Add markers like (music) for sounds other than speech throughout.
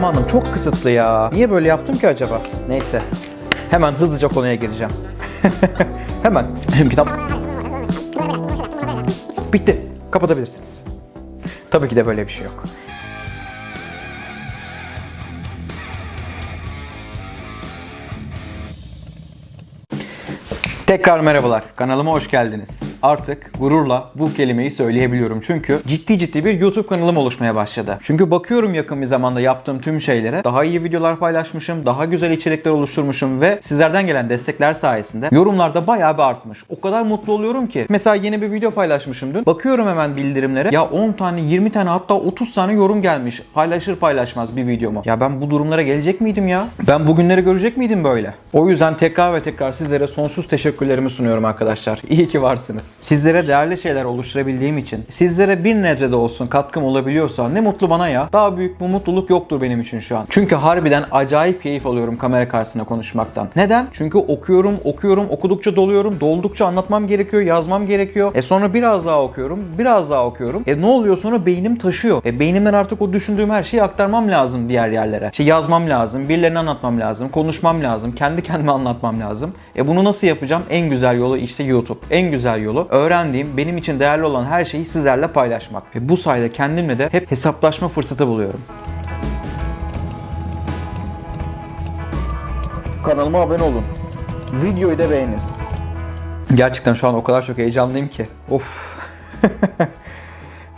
zamanım çok kısıtlı ya. Niye böyle yaptım ki acaba? Neyse. Hemen hızlıca konuya gireceğim. (laughs) Hemen. Kitap... Bitti. Kapatabilirsiniz. Tabii ki de böyle bir şey yok. Tekrar merhabalar. Kanalıma hoş geldiniz. Artık gururla bu kelimeyi söyleyebiliyorum. Çünkü ciddi ciddi bir YouTube kanalım oluşmaya başladı. Çünkü bakıyorum yakın bir zamanda yaptığım tüm şeylere daha iyi videolar paylaşmışım, daha güzel içerikler oluşturmuşum ve sizlerden gelen destekler sayesinde yorumlarda bayağı bir artmış. O kadar mutlu oluyorum ki. Mesela yeni bir video paylaşmışım dün. Bakıyorum hemen bildirimlere. Ya 10 tane, 20 tane hatta 30 tane yorum gelmiş. Paylaşır paylaşmaz bir videomu. Ya ben bu durumlara gelecek miydim ya? Ben bugünleri görecek miydim böyle? O yüzden tekrar ve tekrar sizlere sonsuz teşekkürlerimi sunuyorum arkadaşlar. İyi ki varsınız. Sizlere değerli şeyler oluşturabildiğim için, sizlere bir nebze de olsun katkım olabiliyorsa ne mutlu bana ya. Daha büyük bu mutluluk yoktur benim için şu an. Çünkü harbiden acayip keyif alıyorum kamera karşısında konuşmaktan. Neden? Çünkü okuyorum, okuyorum, okudukça doluyorum, doldukça anlatmam gerekiyor, yazmam gerekiyor. E sonra biraz daha okuyorum, biraz daha okuyorum. E ne oluyor sonra beynim taşıyor. E beynimden artık o düşündüğüm her şeyi aktarmam lazım diğer yerlere. İşte yazmam lazım, birilerine anlatmam lazım, konuşmam lazım, kendi kendime anlatmam lazım. E bunu nasıl yapacağım? En güzel yolu işte YouTube. En güzel yolu öğrendiğim, benim için değerli olan her şeyi sizlerle paylaşmak. Ve bu sayede kendimle de hep hesaplaşma fırsatı buluyorum. Kanalıma abone olun. Videoyu da beğenin. Gerçekten şu an o kadar çok heyecanlıyım ki. Of. (laughs)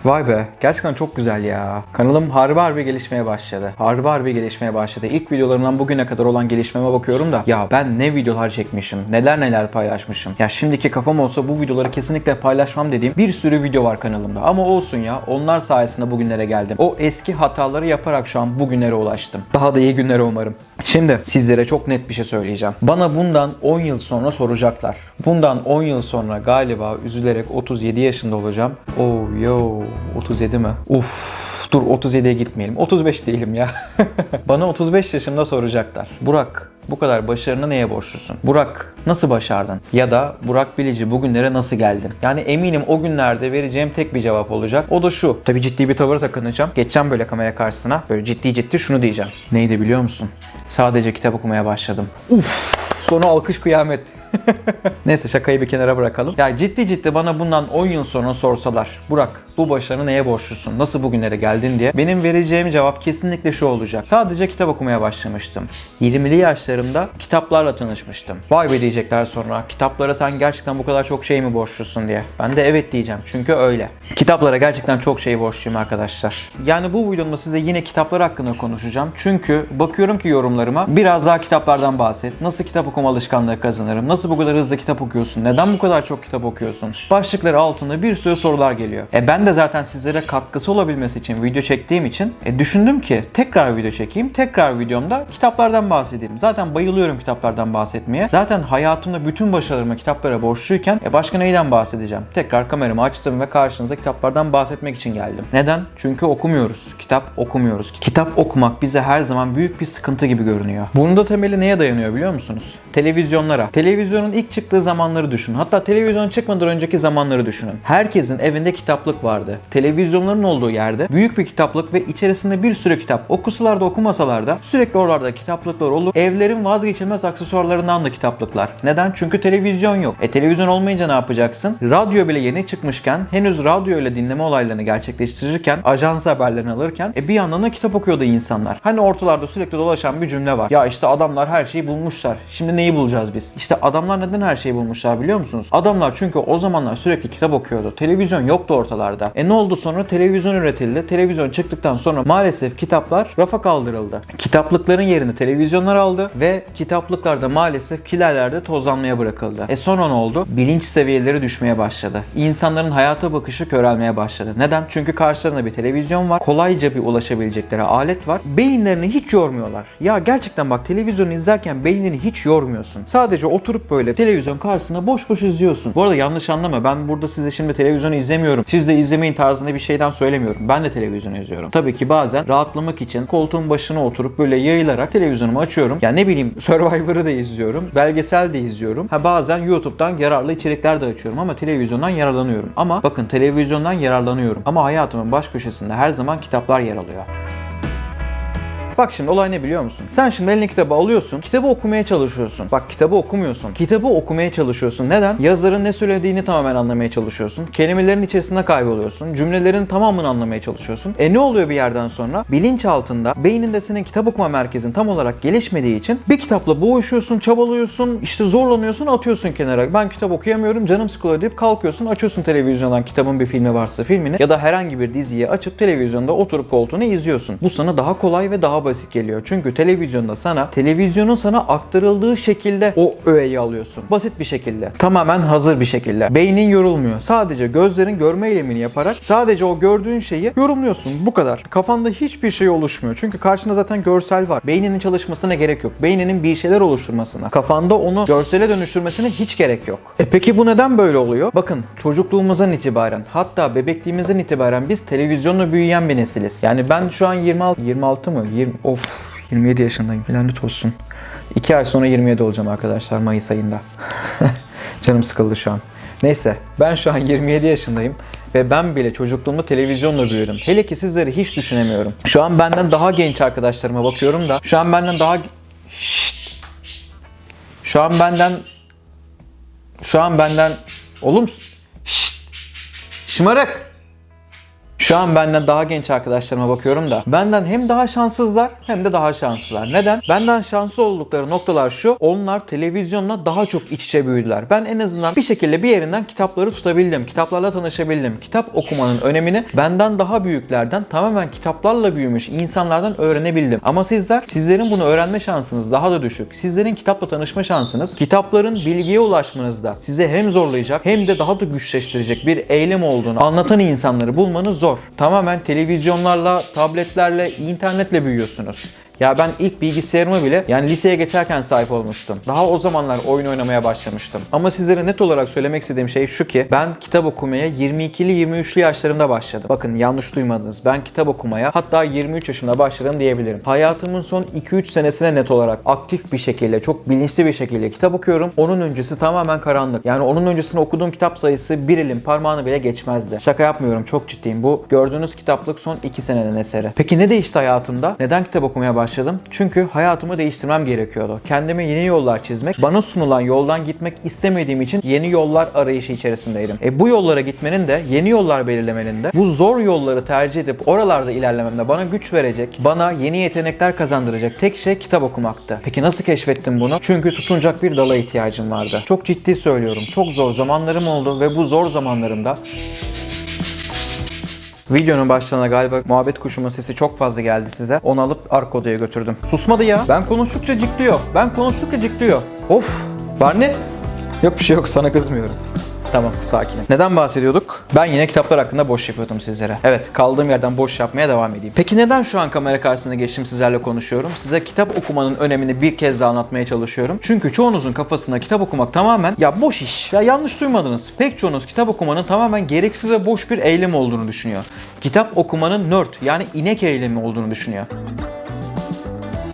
Vay be gerçekten çok güzel ya. Kanalım harbi harbi gelişmeye başladı. Harbi harbi gelişmeye başladı. İlk videolarımdan bugüne kadar olan gelişmeme bakıyorum da ya ben ne videolar çekmişim, neler neler paylaşmışım. Ya şimdiki kafam olsa bu videoları kesinlikle paylaşmam dediğim bir sürü video var kanalımda. Ama olsun ya onlar sayesinde bugünlere geldim. O eski hataları yaparak şu an bugünlere ulaştım. Daha da iyi günlere umarım. Şimdi sizlere çok net bir şey söyleyeceğim. Bana bundan 10 yıl sonra soracaklar. Bundan 10 yıl sonra galiba üzülerek 37 yaşında olacağım. Oh yo 37 mi? Uf dur 37'ye gitmeyelim. 35 değilim ya. (laughs) Bana 35 yaşımda soracaklar. Burak bu kadar başarını neye borçlusun? Burak nasıl başardın? Ya da Burak Bilici bugünlere nasıl geldin? Yani eminim o günlerde vereceğim tek bir cevap olacak. O da şu. Tabii ciddi bir tavır takınacağım. Geçeceğim böyle kamera karşısına. Böyle ciddi ciddi şunu diyeceğim. Neydi biliyor musun? Sadece kitap okumaya başladım. Uf! Sonu alkış kıyamet. (laughs) Neyse şakayı bir kenara bırakalım. Ya ciddi ciddi bana bundan 10 yıl sonra sorsalar Burak bu başarını neye borçlusun? Nasıl bugünlere geldin diye. Benim vereceğim cevap kesinlikle şu olacak. Sadece kitap okumaya başlamıştım. 20'li yaşlarımda kitaplarla tanışmıştım. Vay be diyecekler sonra. Kitaplara sen gerçekten bu kadar çok şey mi borçlusun diye. Ben de evet diyeceğim. Çünkü öyle. Kitaplara gerçekten çok şey borçluyum arkadaşlar. Yani bu videomda size yine kitaplar hakkında konuşacağım. Çünkü bakıyorum ki yorumlarıma biraz daha kitaplardan bahset. Nasıl kitap okuma alışkanlığı kazanırım? Nasıl bu kadar hızlı kitap okuyorsun? Neden bu kadar çok kitap okuyorsun? Başlıkları altında bir sürü sorular geliyor. E ben de zaten sizlere katkısı olabilmesi için video çektiğim için e düşündüm ki tekrar video çekeyim. Tekrar videomda kitaplardan bahsedeyim. Zaten bayılıyorum kitaplardan bahsetmeye. Zaten hayatımda bütün başarılarımı kitaplara borçluyken e başka neyden bahsedeceğim? Tekrar kameramı açtım ve karşınıza kitaplardan bahsetmek için geldim. Neden? Çünkü okumuyoruz. Kitap okumuyoruz. Kitap okumak bize her zaman büyük bir sıkıntı gibi görünüyor. Bunun da temeli neye dayanıyor biliyor musunuz? Televizyonlara. Televizyonun ilk çıktığı zamanları düşünün. Hatta televizyon çıkmadan önceki zamanları düşünün. Herkesin evinde kitaplık vardı. Televizyonların olduğu yerde büyük bir kitaplık ve içerisinde bir sürü kitap. Okusalar da okumasalar da sürekli oralarda kitaplıklar olup evlerin vazgeçilmez aksesuarlarından da kitaplıklar. Neden? Çünkü televizyon yok. E televizyon olmayınca ne yapacaksın? Radyo bile yeni çıkmışken henüz radyo ile dinleme olaylarını gerçekleştirirken ajans haberlerini alırken e bir yandan da kitap okuyordu insanlar. Hani ortalarda sürekli dolaşan bir cümle var. Ya işte adamlar her şeyi bulmuşlar. Şimdi neyi bulacağız biz? İşte adamlar neden her şeyi bulmuşlar biliyor musunuz? Adamlar çünkü o zamanlar sürekli kitap okuyordu. Televizyon yoktu ortalarda. E ne oldu sonra? Televizyon üretildi. Televizyon çıktıktan sonra maalesef kitaplar rafa kaldırıldı. Kitaplıkların yerini televizyonlar aldı ve kitaplıklar da maalesef kilerlerde tozlanmaya bırakıldı. E sonra ne oldu? Bilinç seviyeleri düşmeye başladı. İnsanların hayata bakışı körelmeye başladı. Neden? Çünkü karşılarında bir televizyon var. Kolayca bir ulaşabilecekleri alet var. Beyinlerini hiç yormuyorlar. Ya gerçekten bak televizyonu izlerken beynini hiç yormuyorsun. Sadece oturup böyle televizyon karşısında boş boş izliyorsun. Bu arada yanlış anlama ben burada size şimdi televizyonu izlemiyorum. Siz de izlemeyin tarzında bir şeyden söylemiyorum. Ben de televizyon izliyorum. Tabii ki bazen rahatlamak için koltuğun başına oturup böyle yayılarak televizyonumu açıyorum. Ya ne bileyim (laughs) Survivor'ı da izliyorum. Belgesel de izliyorum. Ha bazen YouTube'dan yararlı içerikler de açıyorum ama televizyondan yararlanıyorum. Ama bakın televizyondan yararlanıyorum. Ama hayatımın baş köşesinde her zaman kitaplar yer alıyor. Bak şimdi olay ne biliyor musun? Sen şimdi eline kitabı alıyorsun. Kitabı okumaya çalışıyorsun. Bak kitabı okumuyorsun. Kitabı okumaya çalışıyorsun. Neden? Yazarın ne söylediğini tamamen anlamaya çalışıyorsun. Kelimelerin içerisinde kayboluyorsun. Cümlelerin tamamını anlamaya çalışıyorsun. E ne oluyor bir yerden sonra? Bilinç altında beyninde senin kitap okuma merkezin tam olarak gelişmediği için bir kitapla boğuşuyorsun, çabalıyorsun, işte zorlanıyorsun, atıyorsun kenara. Ben kitap okuyamıyorum, canım sıkılıyor deyip kalkıyorsun, açıyorsun televizyondan kitabın bir filmi varsa filmini ya da herhangi bir diziyi açıp televizyonda oturup koltuğunu izliyorsun. Bu sana daha kolay ve daha basit geliyor. Çünkü televizyonda sana televizyonun sana aktarıldığı şekilde o öğeyi alıyorsun. Basit bir şekilde. Tamamen hazır bir şekilde. Beynin yorulmuyor. Sadece gözlerin görme eylemini yaparak sadece o gördüğün şeyi yorumluyorsun. Bu kadar. Kafanda hiçbir şey oluşmuyor. Çünkü karşında zaten görsel var. Beyninin çalışmasına gerek yok. Beyninin bir şeyler oluşturmasına. Kafanda onu görsele dönüştürmesine hiç gerek yok. E peki bu neden böyle oluyor? Bakın çocukluğumuzdan itibaren hatta bebekliğimizden itibaren biz televizyonla büyüyen bir nesiliz. Yani ben şu an 26 26 mı? 20 of 27 yaşındayım. Lanet olsun. 2 ay sonra 27 olacağım arkadaşlar Mayıs ayında. (laughs) Canım sıkıldı şu an. Neyse ben şu an 27 yaşındayım ve ben bile çocukluğumda televizyonla büyüdüm. Hele ki sizleri hiç düşünemiyorum. Şu an benden daha genç arkadaşlarıma bakıyorum da şu an benden daha Şşt! Şu an benden şu an benden oğlum Şşt! Şımarık şu an benden daha genç arkadaşlarıma bakıyorum da benden hem daha şanssızlar hem de daha şanslılar. Neden? Benden şanslı oldukları noktalar şu. Onlar televizyonla daha çok iç içe büyüdüler. Ben en azından bir şekilde bir yerinden kitapları tutabildim. Kitaplarla tanışabildim. Kitap okumanın önemini benden daha büyüklerden tamamen kitaplarla büyümüş insanlardan öğrenebildim. Ama sizler, sizlerin bunu öğrenme şansınız daha da düşük. Sizlerin kitapla tanışma şansınız kitapların bilgiye ulaşmanızda size hem zorlayacak hem de daha da güçleştirecek bir eylem olduğunu anlatan insanları bulmanız zor. Tamamen televizyonlarla, tabletlerle, internetle büyüyorsunuz. Ya ben ilk bilgisayarımı bile yani liseye geçerken sahip olmuştum. Daha o zamanlar oyun oynamaya başlamıştım. Ama sizlere net olarak söylemek istediğim şey şu ki ben kitap okumaya 22'li 23'lü yaşlarımda başladım. Bakın yanlış duymadınız. Ben kitap okumaya hatta 23 yaşında başladım diyebilirim. Hayatımın son 2-3 senesine net olarak aktif bir şekilde, çok bilinçli bir şekilde kitap okuyorum. Onun öncesi tamamen karanlık. Yani onun öncesinde okuduğum kitap sayısı bir elin parmağını bile geçmezdi. Şaka yapmıyorum çok ciddiyim. Bu gördüğünüz kitaplık son 2 senenin eseri. Peki ne değişti hayatımda? Neden kitap okumaya başladım? Çünkü hayatımı değiştirmem gerekiyordu. Kendime yeni yollar çizmek, bana sunulan yoldan gitmek istemediğim için yeni yollar arayışı içerisindeydim. E bu yollara gitmenin de, yeni yollar belirlemenin de, bu zor yolları tercih edip oralarda ilerlememde bana güç verecek, bana yeni yetenekler kazandıracak tek şey kitap okumaktı. Peki nasıl keşfettim bunu? Çünkü tutunacak bir dala ihtiyacım vardı. Çok ciddi söylüyorum. Çok zor zamanlarım oldu ve bu zor zamanlarımda Videonun başlarına galiba muhabbet kuşumun sesi çok fazla geldi size. Onu alıp arka odaya götürdüm. Susmadı ya. Ben konuştukça cikliyor. Ben konuştukça cikliyor. Of. Barney. Yok bir şey yok sana kızmıyorum. Tamam sakinim. Neden bahsediyorduk? Ben yine kitaplar hakkında boş yapıyordum sizlere. Evet kaldığım yerden boş yapmaya devam edeyim. Peki neden şu an kamera karşısına geçtim sizlerle konuşuyorum? Size kitap okumanın önemini bir kez daha anlatmaya çalışıyorum. Çünkü çoğunuzun kafasına kitap okumak tamamen ya boş iş. Ya yanlış duymadınız. Pek çoğunuz kitap okumanın tamamen gereksiz ve boş bir eylem olduğunu düşünüyor. Kitap okumanın nerd yani inek eylemi olduğunu düşünüyor.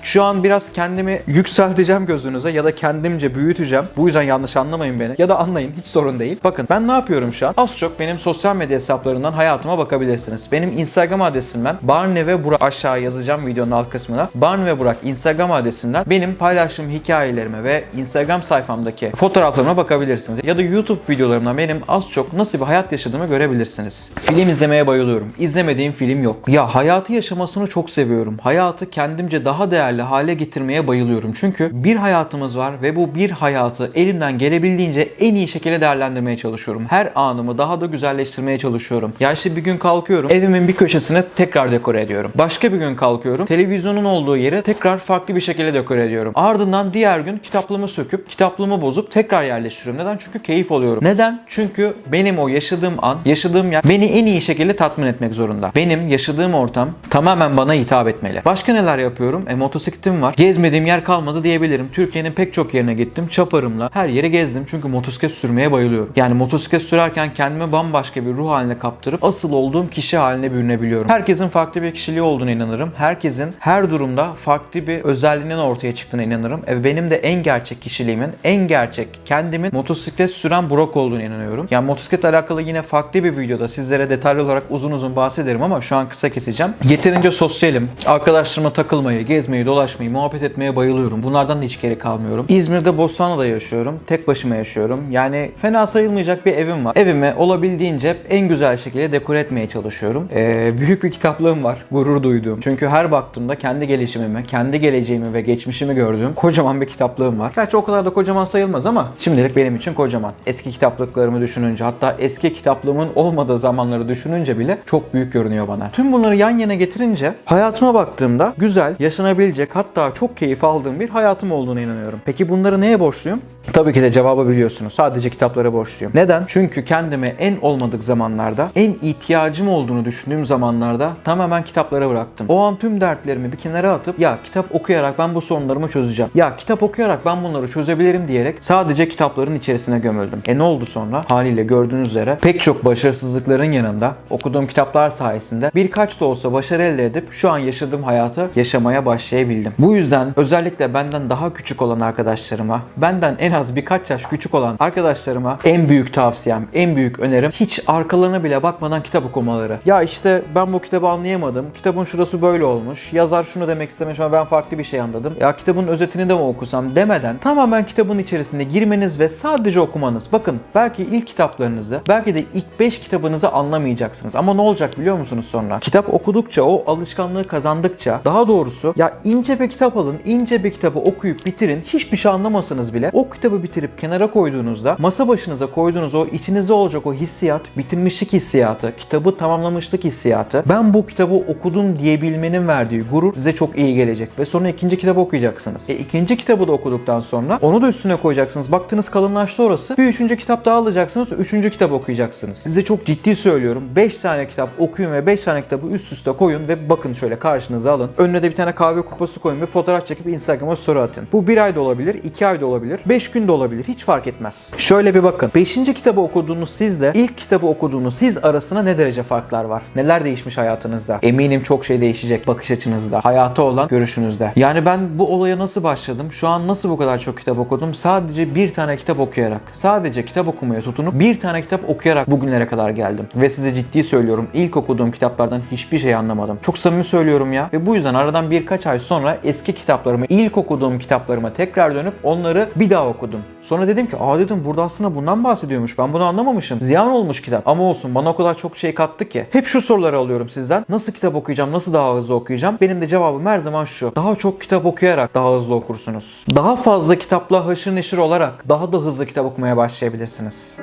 Şu an biraz kendimi yükselteceğim gözünüze ya da kendimce büyüteceğim. Bu yüzden yanlış anlamayın beni. Ya da anlayın hiç sorun değil. Bakın ben ne yapıyorum şu an? Az çok benim sosyal medya hesaplarından hayatıma bakabilirsiniz. Benim Instagram adresimden Barne ve Burak aşağı yazacağım videonun alt kısmına. Barne ve Burak Instagram adresinden benim paylaştığım hikayelerime ve Instagram sayfamdaki fotoğraflarıma bakabilirsiniz. Ya da YouTube videolarımda benim az çok nasıl bir hayat yaşadığımı görebilirsiniz. Film izlemeye bayılıyorum. İzlemediğim film yok. Ya hayatı yaşamasını çok seviyorum. Hayatı kendimce daha değerli hale getirmeye bayılıyorum. Çünkü bir hayatımız var ve bu bir hayatı elimden gelebildiğince en iyi şekilde değerlendirmeye çalışıyorum. Her anımı daha da güzelleştirmeye çalışıyorum. Ya işte bir gün kalkıyorum, evimin bir köşesini tekrar dekore ediyorum. Başka bir gün kalkıyorum, televizyonun olduğu yere tekrar farklı bir şekilde dekore ediyorum. Ardından diğer gün kitaplığımı söküp, kitaplığımı bozup tekrar yerleştiriyorum. Neden? Çünkü keyif alıyorum. Neden? Çünkü benim o yaşadığım an, yaşadığım yer beni en iyi şekilde tatmin etmek zorunda. Benim yaşadığım ortam tamamen bana hitap etmeli. Başka neler yapıyorum? E, motosiklet motosikletim var. Gezmediğim yer kalmadı diyebilirim. Türkiye'nin pek çok yerine gittim. Çaparımla her yere gezdim. Çünkü motosiklet sürmeye bayılıyorum. Yani motosiklet sürerken kendimi bambaşka bir ruh haline kaptırıp asıl olduğum kişi haline bürünebiliyorum. Herkesin farklı bir kişiliği olduğuna inanırım. Herkesin her durumda farklı bir özelliğinin ortaya çıktığına inanırım. E benim de en gerçek kişiliğimin, en gerçek kendimin motosiklet süren Burak olduğunu inanıyorum. Yani motosikletle alakalı yine farklı bir videoda sizlere detaylı olarak uzun uzun bahsederim ama şu an kısa keseceğim. Yeterince sosyalim. Arkadaşlarıma takılmayı, gezmeyi, dolaşmayı, muhabbet etmeye bayılıyorum. Bunlardan da hiç geri kalmıyorum. İzmir'de Bostanlı'da yaşıyorum. Tek başıma yaşıyorum. Yani fena sayılmayacak bir evim var. Evimi olabildiğince en güzel şekilde dekore etmeye çalışıyorum. Ee, büyük bir kitaplığım var. Gurur duyduğum. Çünkü her baktığımda kendi gelişimimi, kendi geleceğimi ve geçmişimi gördüğüm kocaman bir kitaplığım var. Gerçi o kadar da kocaman sayılmaz ama şimdilik benim için kocaman. Eski kitaplıklarımı düşününce hatta eski kitaplığımın olmadığı zamanları düşününce bile çok büyük görünüyor bana. Tüm bunları yan yana getirince hayatıma baktığımda güzel, yaşanabilecek hatta çok keyif aldığım bir hayatım olduğuna inanıyorum. Peki bunları neye borçluyum? Tabii ki de cevabı biliyorsunuz. Sadece kitaplara borçluyum. Neden? Çünkü kendime en olmadık zamanlarda, en ihtiyacım olduğunu düşündüğüm zamanlarda tamamen kitaplara bıraktım. O an tüm dertlerimi bir kenara atıp ya kitap okuyarak ben bu sorunlarımı çözeceğim. Ya kitap okuyarak ben bunları çözebilirim diyerek sadece kitapların içerisine gömüldüm. E ne oldu sonra? Haliyle gördüğünüz üzere pek çok başarısızlıkların yanında okuduğum kitaplar sayesinde birkaç da olsa başarı elde edip şu an yaşadığım hayatı yaşamaya başlayabildim. Bu yüzden özellikle benden daha küçük olan arkadaşlarıma, benden en az birkaç yaş küçük olan arkadaşlarıma en büyük tavsiyem, en büyük önerim hiç arkalarına bile bakmadan kitap okumaları. Ya işte ben bu kitabı anlayamadım. Kitabın şurası böyle olmuş. Yazar şunu demek istemiş ama ben farklı bir şey anladım. Ya kitabın özetini de mi okusam demeden tamamen kitabın içerisine girmeniz ve sadece okumanız. Bakın belki ilk kitaplarınızı, belki de ilk 5 kitabınızı anlamayacaksınız. Ama ne olacak biliyor musunuz sonra? Kitap okudukça, o alışkanlığı kazandıkça, daha doğrusu ya ince bir kitap alın, ince bir kitabı okuyup bitirin. Hiçbir şey anlamasanız bile o kitabı bitirip kenara koyduğunuzda, masa başınıza koyduğunuz o içinizde olacak o hissiyat, bitirmişlik hissiyatı, kitabı tamamlamışlık hissiyatı, ben bu kitabı okudum diyebilmenin verdiği gurur size çok iyi gelecek. Ve sonra ikinci kitabı okuyacaksınız. E ikinci kitabı da okuduktan sonra onu da üstüne koyacaksınız. Baktınız kalınlaştı orası. Bir üçüncü kitap daha alacaksınız. Üçüncü kitap okuyacaksınız. Size çok ciddi söylüyorum. 5 tane kitap okuyun ve 5 tane kitabı üst üste koyun ve bakın şöyle karşınıza alın. Önüne de bir tane kahve kupası koyun ve fotoğraf çekip Instagram'a story atın. Bu bir ay da olabilir, iki ay da olabilir, 5 gün de olabilir. Hiç fark etmez. Şöyle bir bakın. 5. kitabı okuduğunuz sizle ilk kitabı okuduğunuz siz arasında ne derece farklar var? Neler değişmiş hayatınızda? Eminim çok şey değişecek bakış açınızda, hayata olan görüşünüzde. Yani ben bu olaya nasıl başladım? Şu an nasıl bu kadar çok kitap okudum? Sadece bir tane kitap okuyarak, sadece kitap okumaya tutunup bir tane kitap okuyarak bugünlere kadar geldim. Ve size ciddi söylüyorum ilk okuduğum kitaplardan hiçbir şey anlamadım. Çok samimi söylüyorum ya. Ve bu yüzden aradan birkaç ay sonra eski kitaplarımı, ilk okuduğum kitaplarıma tekrar dönüp onları bir daha okudum. Sonra dedim ki aa dedim burada aslında bundan bahsediyormuş. Ben bunu anlamamışım. Ziyan olmuş kitap. Ama olsun bana o kadar çok şey kattı ki. Hep şu soruları alıyorum sizden. Nasıl kitap okuyacağım? Nasıl daha hızlı okuyacağım? Benim de cevabım her zaman şu. Daha çok kitap okuyarak daha hızlı okursunuz. Daha fazla kitapla haşır neşir olarak daha da hızlı kitap okumaya başlayabilirsiniz.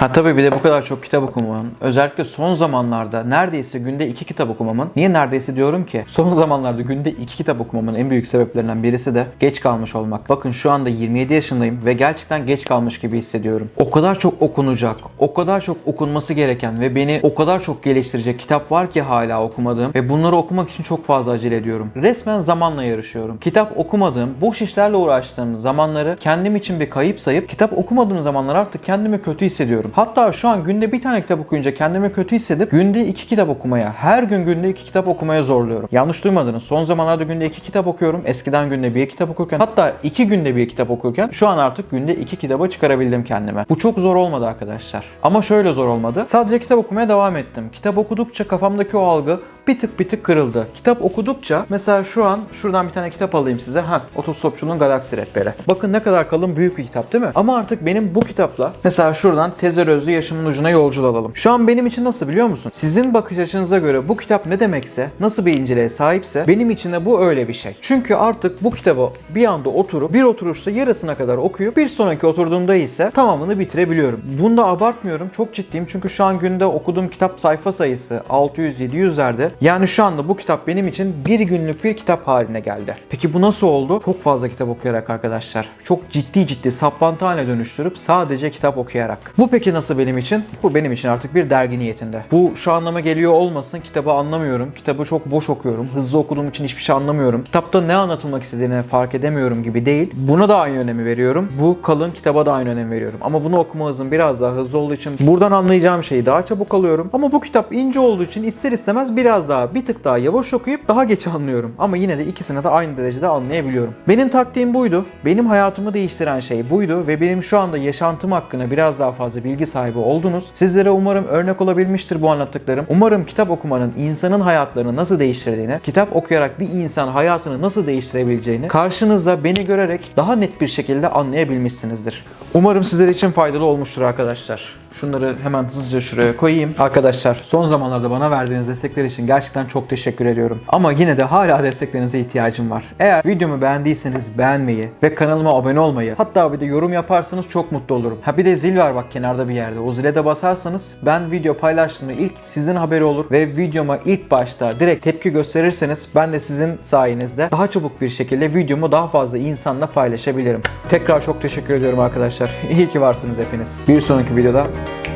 Ha tabii bir de bu kadar çok kitap okumanın, özellikle son zamanlarda neredeyse günde iki kitap okumamın, niye neredeyse diyorum ki, son zamanlarda günde iki kitap okumamın en büyük sebeplerinden birisi de geç kalmış olmak. Bakın şu anda 27 yaşındayım ve gerçekten geç kalmış gibi hissediyorum. O kadar çok okunacak, o kadar çok okunması gereken ve beni o kadar çok geliştirecek kitap var ki hala okumadığım ve bunları okumak için çok fazla acele ediyorum. Resmen zamanla yarışıyorum. Kitap okumadığım, boş işlerle uğraştığım zamanları kendim için bir kayıp sayıp kitap okumadığım zamanlar artık kendimi kötü hissediyorum. Hatta şu an günde bir tane kitap okuyunca kendimi kötü hissedip günde iki kitap okumaya, her gün günde iki kitap okumaya zorluyorum. Yanlış duymadınız. Son zamanlarda günde iki kitap okuyorum. Eskiden günde bir kitap okurken hatta iki günde bir kitap okurken şu an artık günde iki kitaba çıkarabildim kendime. Bu çok zor olmadı arkadaşlar. Ama şöyle zor olmadı. Sadece kitap okumaya devam ettim. Kitap okudukça kafamdaki o algı bir tık bir tık kırıldı. Kitap okudukça mesela şu an şuradan bir tane kitap alayım size. Ha, Otostopçunun Galaksi Rehberi. Bakın ne kadar kalın büyük bir kitap değil mi? Ama artık benim bu kitapla mesela şuradan Tezer Özlü Yaşamın Ucuna Yolculuğu alalım. Şu an benim için nasıl biliyor musun? Sizin bakış açınıza göre bu kitap ne demekse, nasıl bir inceliğe sahipse benim için de bu öyle bir şey. Çünkü artık bu kitabı bir anda oturup bir oturuşta yarısına kadar okuyup bir sonraki oturduğumda ise tamamını bitirebiliyorum. Bunda abartmıyorum. Çok ciddiyim çünkü şu an günde okuduğum kitap sayfa sayısı 600-700'lerde Yani şu anda bu kitap benim için bir günlük bir kitap haline geldi. Peki bu nasıl oldu? Çok fazla kitap okuyarak arkadaşlar. Çok ciddi ciddi saplantı haline dönüştürüp sadece kitap okuyarak. Bu peki nasıl benim için? Bu benim için artık bir dergi niyetinde. Bu şu anlama geliyor olmasın. Kitabı anlamıyorum. Kitabı çok boş okuyorum. Hızlı okuduğum için hiçbir şey anlamıyorum. Kitapta ne anlatılmak istediğini fark edemiyorum gibi değil. Buna da aynı önemi veriyorum. Bu kalın kitaba da aynı önem veriyorum. Ama bunu okuma hızım biraz daha hızlı olduğu için buradan anlayacağım şeyi daha çabuk alıyorum. Ama bu kitap ince olduğu için ister istemez biraz daha bir tık daha yavaş okuyup daha geç anlıyorum. Ama yine de ikisini de aynı derecede anlayabiliyorum. Benim taktiğim buydu. Benim hayatımı değiştiren şey buydu ve benim şu anda yaşantım hakkında biraz daha fazla bilgi sahibi oldunuz. Sizlere umarım örnek olabilmiştir bu anlattıklarım. Umarım kitap okumanın insanın hayatlarını nasıl değiştirdiğini, kitap okuyarak bir insan hayatını nasıl değiştirebileceğini karşınızda beni görerek daha net bir şekilde anlayabilmişsinizdir. Umarım sizler için faydalı olmuştur arkadaşlar. Şunları hemen hızlıca şuraya koyayım. Arkadaşlar son zamanlarda bana verdiğiniz destekler için gerçekten çok teşekkür ediyorum. Ama yine de hala desteklerinize ihtiyacım var. Eğer videomu beğendiyseniz beğenmeyi ve kanalıma abone olmayı hatta bir de yorum yaparsanız çok mutlu olurum. Ha bir de zil var bak kenarda bir yerde. O zile de basarsanız ben video paylaştığımda ilk sizin haberi olur ve videoma ilk başta direkt tepki gösterirseniz ben de sizin sayenizde daha çabuk bir şekilde videomu daha fazla insanla paylaşabilirim. Tekrar çok teşekkür ediyorum arkadaşlar. İyi ki varsınız hepiniz. Bir sonraki videoda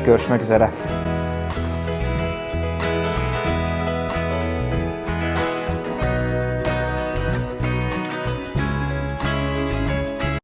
görüşmek üzere.